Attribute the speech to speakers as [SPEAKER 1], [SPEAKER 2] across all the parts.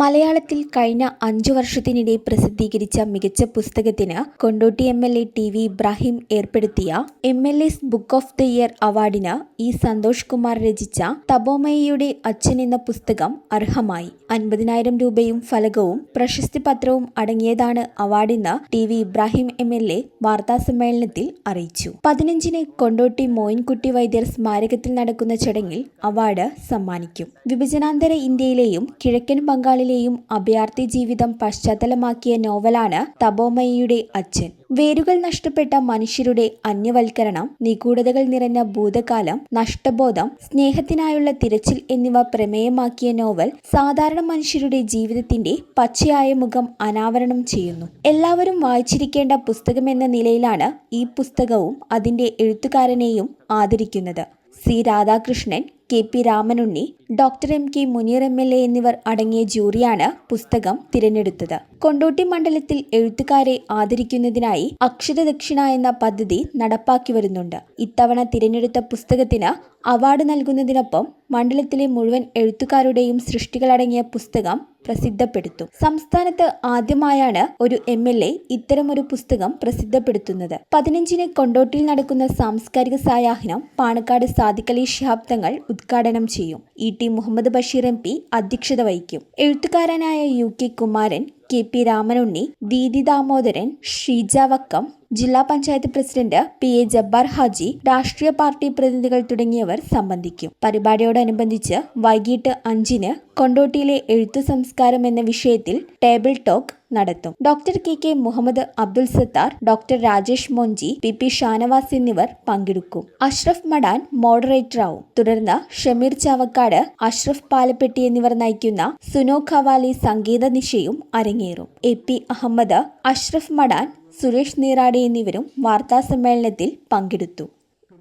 [SPEAKER 1] മലയാളത്തിൽ കഴിഞ്ഞ അഞ്ചു വർഷത്തിനിടെ പ്രസിദ്ധീകരിച്ച മികച്ച പുസ്തകത്തിന് Kondotty M L A T V Ibrahim ഏർപ്പെടുത്തിയ M L S book of the year അവാർഡിന് ഇ സന്തോഷ് കുമാർ രചിച്ച തപോമയ്യയുടെ അച്ഛൻ എന്ന പുസ്തകം അർഹമായി. അൻപതിനായിരം രൂപയും ഫലകവും പ്രശസ്തി പത്രവും അടങ്ങിയതാണ് അവാർഡെന്ന് T V Ibrahim M L A വാർത്താസമ്മേളനത്തിൽ അറിയിച്ചു. പതിനഞ്ചിന് കൊണ്ടോട്ടി മോയിൻകുട്ടി വൈദ്യർ സ്മാരകത്തിൽ നടക്കുന്ന ചടങ്ങിൽ അവാർഡ് സമ്മാനിക്കും. വിഭജനാന്തര ഇന്ത്യയിലെയും കിഴക്കൻ ബംഗാളിലെയും അഭയാർത്ഥി ജീവിതം പശ്ചാത്തലമാക്കിയ നോവലാണ് തപോമയ്യയുടെ അച്ഛൻ. വേരുകൾ നഷ്ടപ്പെട്ട മനുഷ്യരുടെ അന്യവൽക്കരണം നിഗൂഢതകൾ നിറഞ്ഞ ഭൂതകാലം നഷ്ടബോധം സ്നേഹത്തിനായുള്ള തിരച്ചിൽ എന്നിവ പ്രമേയമാക്കിയ നോവൽ സാധാരണ മനുഷ്യരുടെ ജീവിതത്തിന്റെ പച്ചയായ മുഖം അനാവരണം ചെയ്യുന്നു. എല്ലാവരും വായിച്ചിരിക്കേണ്ട പുസ്തകമെന്ന നിലയിലാണ് ഈ പുസ്തകവും അതിന്റെ എഴുത്തുകാരനെയും ആദരിക്കുന്നത്. C. Radhakrishnan K P Ramanunni doctor M K Muneer M L A എന്നിവർ അടങ്ങിയ ജൂറിയാണ് പുസ്തകം തിരഞ്ഞെടുത്തത്. കൊണ്ടോട്ടി മണ്ഡലത്തിൽ എഴുത്തുകാരെ ആദരിക്കുന്നതിനായി അക്ഷരദക്ഷിണ എന്ന പദ്ധതി നടപ്പാക്കി വരുന്നുണ്ട്. ഇത്തവണ തിരഞ്ഞെടുത്ത പുസ്തകത്തിന് അവാർഡ് നൽകുന്നതിനൊപ്പം മണ്ഡലത്തിലെ മുഴുവൻ എഴുത്തുകാരുടെയും സൃഷ്ടികളടങ്ങിയ പുസ്തകം പ്രസിദ്ധപ്പെടുത്തും. സംസ്ഥാനത്ത് ആദ്യമായാണ് ഒരു എം എൽ എ ഇത്തരമൊരു പുസ്തകം പ്രസിദ്ധപ്പെടുത്തുന്നത്. പതിനഞ്ചിന് കൊണ്ടോട്ടിയിൽ നടക്കുന്ന സാംസ്കാരിക സായാഹ്നം പാണക്കാട് സാദിഖലി ശിഹാബ് തങ്ങൾ ഉദ്ഘാടനം ചെയ്യും. E T Muhammad Basheer M P അധ്യക്ഷത വഹിക്കും. എഴുത്തുകാരനായ U K Kumaran K P Ramanunni Deedi Damodaran Sheeja Vakkom ജില്ലാ panchayat president P A Jabbar Haji രാഷ്ട്രീയ പാർട്ടി പ്രതിനിധികൾ തുടങ്ങിയവർ സംബന്ധിക്കും. പരിപാടിയോടനുബന്ധിച്ച് വൈകിട്ട് അഞ്ചിന് കൊണ്ടോട്ടിയിലെ എഴുത്തു സംസ്കാരം എന്ന വിഷയത്തിൽ ടേബിൾ ടോക്ക് നടത്തും. Doctor K K Muhammad Abdul Sathar doctor Rajesh Monchi P P Shanavas എന്നിവർ പങ്കെടുക്കും. അഷ്റഫ് മടാൻ മോഡറേറ്ററാവും. തുടർന്ന് ഷമീർ ചാവക്കാട് അഷ്റഫ് പാലപ്പെട്ടി എന്നിവർ നയിക്കുന്ന സുനോ ഖവാലി സംഗീത നിശയും അരങ്ങേറും. എ പി അഹമ്മദ് അഷ്റഫ് മടാൻ സുരേഷ് നീറാടി എന്നിവരും വാർത്താ സമ്മേളനത്തിൽ പങ്കെടുത്തു.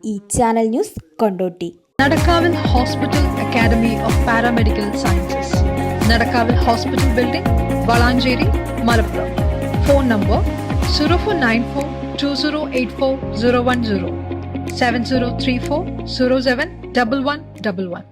[SPEAKER 1] ഈ channel news Kondotty.
[SPEAKER 2] നടക്കാവിൽ hospital academy of paramedical sciences. നടക്കാവിൽ hospital building Valanchery Malappuram. Phone number zero four nine four two zero eight four zero one zero. Seven zero three four zero seven double one double one.